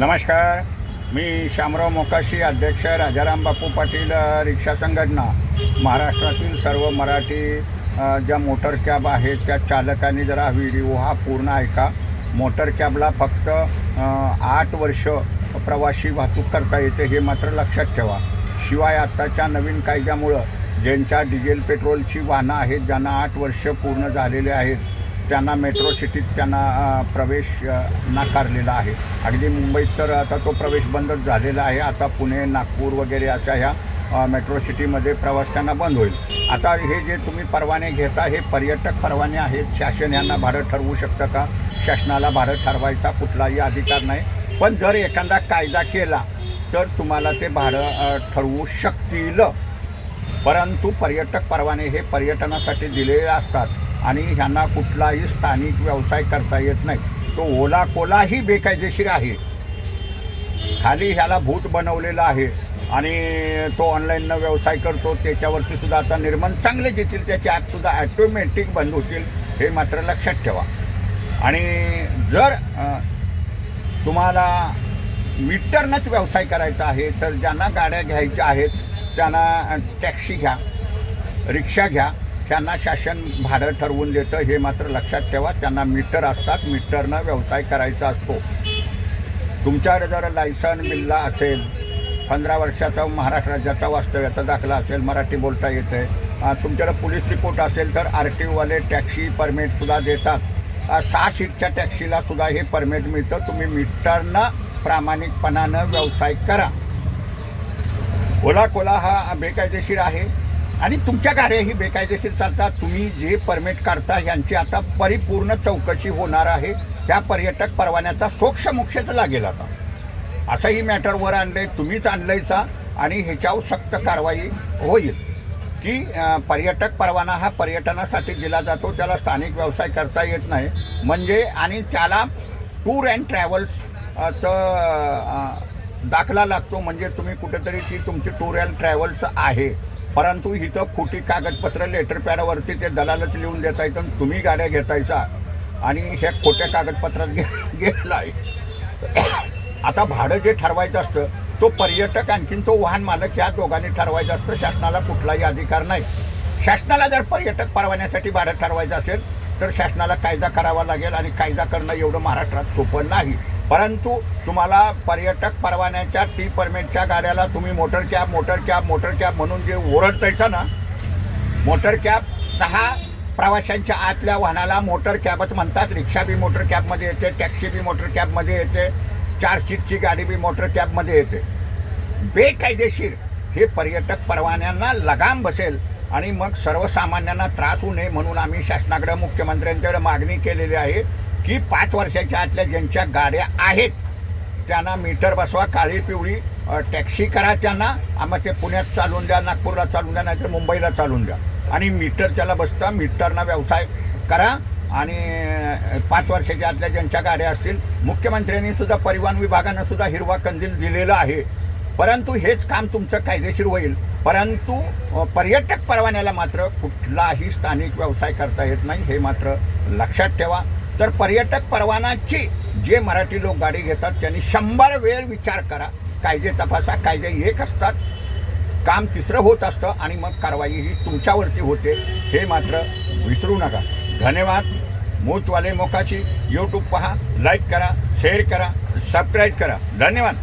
नमस्कार. मी शामराव मोकाशी अध्यक्ष राजाराम बापू पाटील रिक्षा संघटना. महाराष्ट्रातील सर्व मराठी ज्या मोटर कॅब आहेत त्या चालकांनी जरा व्हिडिओ हा पूर्ण ऐका. मोटर कॅबला फक्त आठ वर्ष प्रवासी वाहतूक करता येते हे मात्र लक्षात ठेवा. शिवाय आत्ताच्या नवीन कायद्यामुळं ज्यांच्या डिझेल पेट्रोलची वाहनं आहेत ज्यांना आठ वर्ष पूर्ण झालेले आहेत त्यांना मेट्रो सिटीत त्यांना प्रवेश नाकारलेला आहे. अगदी मुंबईत तर आता तो प्रवेश बंदच झालेला आहे. आता पुणे नागपूर वगैरे अशा ह्या मेट्रो सिटीमध्ये प्रवास त्यांना बंद होईल. आता हे जे तुम्ही परवाने घेता हे पर्यटक परवाने आहेत. शासन यांना भाडं ठरवू शकतं का? शासनाला भाडं ठरवायचा कुठलाही अधिकार नाही. पण जर एखादा कायदा केला तर तुम्हाला ते भाडं ठरवू शकतील. परंतु पर्यटक परवाने हे पर्यटनासाठी दिलेले असतात. आणि ह्यांना कुठलाही स्थानिक व्यवसाय करता येत नाही. तो ओला कोलाही बेकायदेशीर आहे. खाली ह्याला भूत बनवलेला आहे आणि तो ऑनलाईननं व्यवसाय करतो. त्याच्यावरती सुद्धा आता निर्माण चांगले देतील त्याचे ॲपसुद्धा ॲटोमॅटिक बंद होतील हे मात्र लक्षात ठेवा. आणि जर तुम्हाला मीटरनंच व्यवसाय करायचा आहे तर ज्यांना गाड्या घ्यायच्या आहेत त्यांना टॅक्सी घ्या रिक्षा घ्या त्यांना शासन भाडं ठरवून देतं हे मात्र लक्षात ठेवा. त्यांना मीटर असतात मीटरनं व्यवसाय करायचा असतो. तुमच्याकडे जर लायसन मिलला असेल पंधरा वर्षाचा महाराष्ट्र राज्याचा वास्तव्याचा दाखला असेल मराठी बोलता येते तुमच्याकडे पोलीस रिपोर्ट असेल तर आर टी ओवाले टॅक्सी परमिटसुद्धा देतात. सहा सीटच्या टॅक्सीला सुद्धा हे परमिट मिळतं. तुम्ही मीटरनं प्रामाणिकपणानं व्यवसाय करा. ओला कोला हा बेकायदेशीर आहे. आणि तुमच्या गाड्याही बेकायदेशीर चालतात. तुम्ही जे परमिट काढता यांची आता परिपूर्ण चौकशी होणार आहे. त्या पर्यटक परवान्याचा सोक्षमोक्षच लागेल आता. असंही मॅटरवर आणलं आहे तुम्हीच आणलंयचा आणि ह्याच्यावर सक्त कारवाई होईल. की पर्यटक परवाना हा पर्यटनासाठी दिला जातो त्याला स्थानिक व्यवसाय करता येत नाही. म्हणजे आणि त्याला टूर अँड ट्रॅव्हल्सचं दाखला लागतो. म्हणजे तुम्ही कुठेतरी ती तुमची टूर अँड ट्रॅव्हल्स आहे. परंतु इथं खोटी कागदपत्र लेटर पॅडवरती ते दलालच लिहून देता येतं आणि तुम्ही गाड्या घेतायचा आणि ह्या खोट्या कागदपत्रात घे घेतलं आहे आता भाडं जे ठरवायचं असतं तो पर्यटक आणखीन तो वाहन मालक या दोघांनी ठरवायचं असतं. शासनाला कुठलाही अधिकार नाही. शासनाला जर पर्यटक परवान्यासाठी भाडं ठरवायचं असेल तर शासनाला कायदा करावा लागेल आणि कायदा करणं एवढं महाराष्ट्रात सोपं नाही. परंतु तुम्हाला पर्यटक परवान्याच्या टी परमिटच्या गाड्याला तुम्ही motor cab motor cab motor cab म्हणून जे ओरडतायचं ना मोटर कॅब सहा प्रवाशांच्या आतल्या वाहनाला मोटर कॅबच म्हणतात. रिक्षा बी मोटर कॅबमध्ये येते टॅक्सी बी मोटर कॅबमध्ये येते चार सीटची गाडी बी मोटर कॅबमध्ये येते. बेकायदेशीर हे पर्यटक परवान्यांना लगाम बसेल आणि मग सर्वसामान्यांना त्रास होऊ नये म्हणून आम्ही शासनाकडे मुख्यमंत्र्यांकडे मागणी केलेली आहे. की पाच वर्षाच्या आतल्या ज्यांच्या गाड्या आहेत त्यांना मीटर बसवा काळी पिवळी टॅक्सी करा त्यांना आम्हा ते पुण्यात चालून द्या नागपूरला चालून द्या नाहीतर मुंबईला चालून द्या. आणि मीटर त्याला बसता मीटरना व्यवसाय करा आणि पाच वर्षाच्या आतल्या ज्यांच्या गाड्या असतील मुख्यमंत्र्यांनी सुद्धा परिवहन विभागानं सुद्धा हिरवा कंदील दिलेला आहे. परंतु हेच काम तुमचं कायदेशीर होईल. परंतु पर्यटक परवान्याला मात्र कुठलाही स्थानिक व्यवसाय करता येत नाही हे मात्र लक्षात ठेवा. तर पर्यटक परवानाची जे मराठी लोक गाडी घेतात त्यांनी शंभर वेळ विचार करा. कायदे तपासा कायदे एक असतात. काम तिसरं होत असतं आणि मग कारवाई ही तुमच्यावरती होते. हे मात्र विसरू नका. धन्यवाद. मूतवाले मोकाशी. यूट्यूब पहा लाईक करा शेअर करा सबस्क्राईब करा. धन्यवाद.